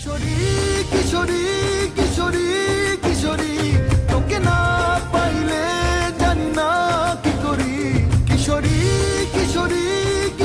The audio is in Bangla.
কিশোরী কিশোরী